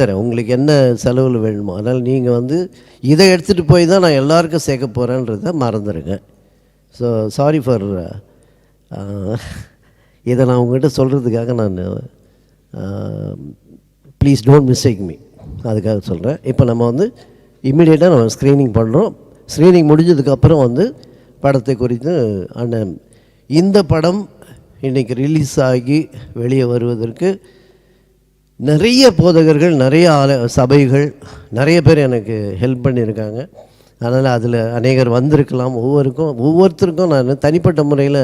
தரேன். உங்களுக்கு என்ன செலவில் வேணுமோ அதனால் நீங்கள் வந்து இதை எடுத்துகிட்டு போய் தான் நான் எல்லாருக்கும் சேர்க்க போகிறேன்றதை மறந்துடுங்க ஸோ சாரி ஃபார் uh, இதை நான் உங்கள்கிட்ட சொல்கிறதுக்காக நான் ப்ளீஸ் டோன்ட் மிஸ்டேக் மீ அதுக்காக சொல்கிறேன் இப்போ நம்ம வந்து இம்மிடியேட்டாக நம்ம ஸ்க்ரீனிங் பண்ணுறோம் ஸ்க்ரீனிங் முடிஞ்சதுக்கப்புறம் வந்து படத்தை குறித்து அண்ணன் இந்த படம் இன்றைக்கி ரிலீஸ் ஆகி வெளியே வருவதற்கு நிறைய போதகர்கள் நிறைய ஆல சபைகள் நிறைய பேர் எனக்கு ஹெல்ப் பண்ணியிருக்காங்க. அதனால் அதில் அநேகர் வந்திருக்கலாம் ஒவ்வொருக்கும் ஒவ்வொருத்தருக்கும் நான் தனிப்பட்ட முறையில்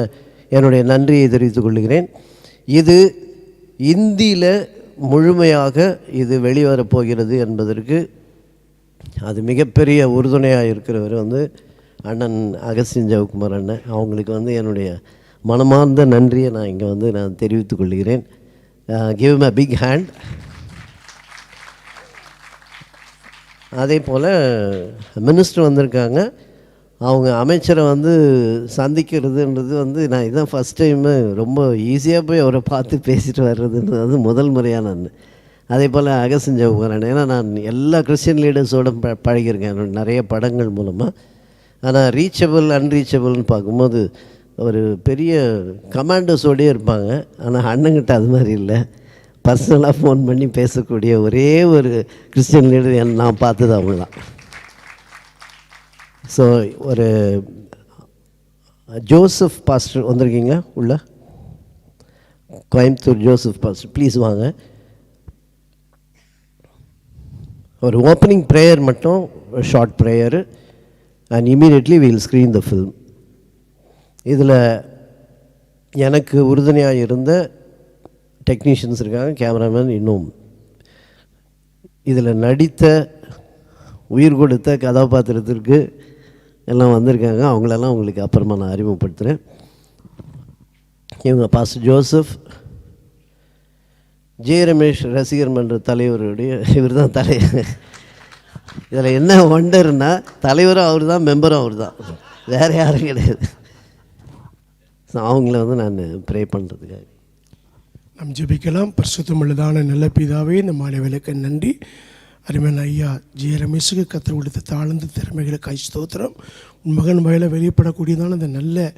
என்னுடைய நன்றியை தெரிவித்துக் கொள்கிறேன். இது இந்தியில் முழுமையாக இது வெளிவரப் போகிறது என்பதற்கு அது மிகப்பெரிய உறுதுணையாக இருக்கிறவர் வந்து அண்ணன் அகஸ்டின் ஜவகுமார் அண்ணன். அவங்களுக்கு வந்து என்னுடைய மனமார்ந்த நன்றியை நான் இங்கே வந்து நான் தெரிவித்துக் கொள்கிறேன். Give them a big hand அதே போல் மினிஸ்டர் வந்திருக்காங்க. அவங்க அமைச்சரை வந்து சந்திக்கிறதுன்றது வந்து நான் இதான் ஃபஸ்ட் டைமு ரொம்ப ஈஸியாக போய் அவரை பார்த்து பேசிட்டு வர்றதுன்றது வந்து முதல் முறையாக நான் அதே போல் அகசஞ்ச உட்காரன் ஏன்னா நான் எல்லா கிறிஸ்டின் லீடர்ஸோட ப பழகியிருக்கேன். நிறைய படங்கள் மூலமாக ஆனால் ரீச்சபிள் அன்ரீச்சபிள்னு பார்க்கும்போது ஒரு பெரிய கமாண்டர்ஸோடயே இருப்பாங்க. ஆனால் அண்ணங்கிட்ட அது மாதிரி இல்லை. பர்சனலாக ஃபோன் பண்ணி பேசக்கூடிய ஒரே ஒரு கிறிஸ்டின் லீடர் என் நான் பார்த்தது அவங்க தான் ஸோ ஒரு ஜோசப் பாஸ்டர் வந்திருக்கீங்க உள்ள? கோயம்புத்தூர் ஜோசப் பாஸ்டர் ப்ளீஸ் வாங்க. ஒரு ஓப்பனிங் ப்ரேயர் மட்டும் short prayer and immediately we'll screen the film இதில் எனக்கு உறுதுணையாக இருந்த டெக்னீஷியன்ஸ் இருக்காங்க கேமராமேன் இன்னும். இதில் நடித்த உயிர் கொடுத்த கதாபாத்திரத்திற்கு எல்லாம் வந்திருக்காங்க. அவங்களெல்லாம் உங்களுக்கு அப்புறமா நான் அறிமுகப்படுத்துகிறேன் இவங்க பாஸ் ஜோசப் ஜெய ரமேஷ் ரசிகர் மன்ற தலைவருடைய இவர் தான் தலைவர் இதில் என்ன ஒண்டர்னால் தலைவரும் அவர் தான் மெம்பரும் அவர் தான் வேறு யாரும் கிடையாது. அவங்கள வந்து நான் ப்ரே பண்ணுறதுக்காக நம் ஜெபிக்கலாம். பரிசுத்தமுள்ளதான நல்ல பிதாவே இந்த மாலை வேலைக்கு நன்றி. அருமையான ஐயா ஜெய ரமேஷுக்கு கத்திர கொடுத்த தாழ்ந்த திறமைகளுக்கு ஸ்தோத்திரம். உன் மகன் வயலில் வெளிப்படக்கூடியதான அந்த நல்ல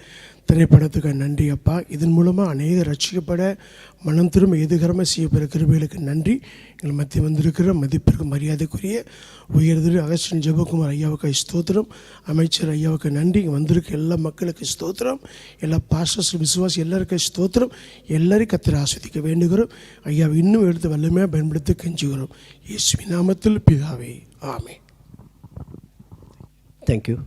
திரைப்படத்துக்கு நன்றி அப்பா. இதன் மூலமாக அநேக ரட்சிக்கப்பட மனம் திரும்ப எதுகரமாக செய்யப்படுற கிருபைகளுக்கு நன்றி. எங்கள் மத்திய வந்திருக்கிற மதிப்பிற்கு மரியாதைக்குரிய உயர்திரு அகஸ்டின் ஜெபகுமார் ஐயாவுக்கு ஸ்தோத்திரம். அமைச்சர் ஐயாவுக்கு நன்றி. இங்கே வந்திருக்க எல்லா மக்களுக்கு ஸ்தோத்திரம். எல்லா பாஸ்டர்ஸ் விசுவாசி எல்லாருக்கும் ஸ்தோத்திரம். எல்லாரையும் கத்திர ஆஸ்வதிக்க வேண்டுகிறோம். ஐயாவை இன்னும் எடுத்து வல்லமையாக பயன்படுத்தி கெஞ்சுகிறோம். இயேசுவின் நாமத்தில் பிதாவே. ஆமே தேங்க்யூ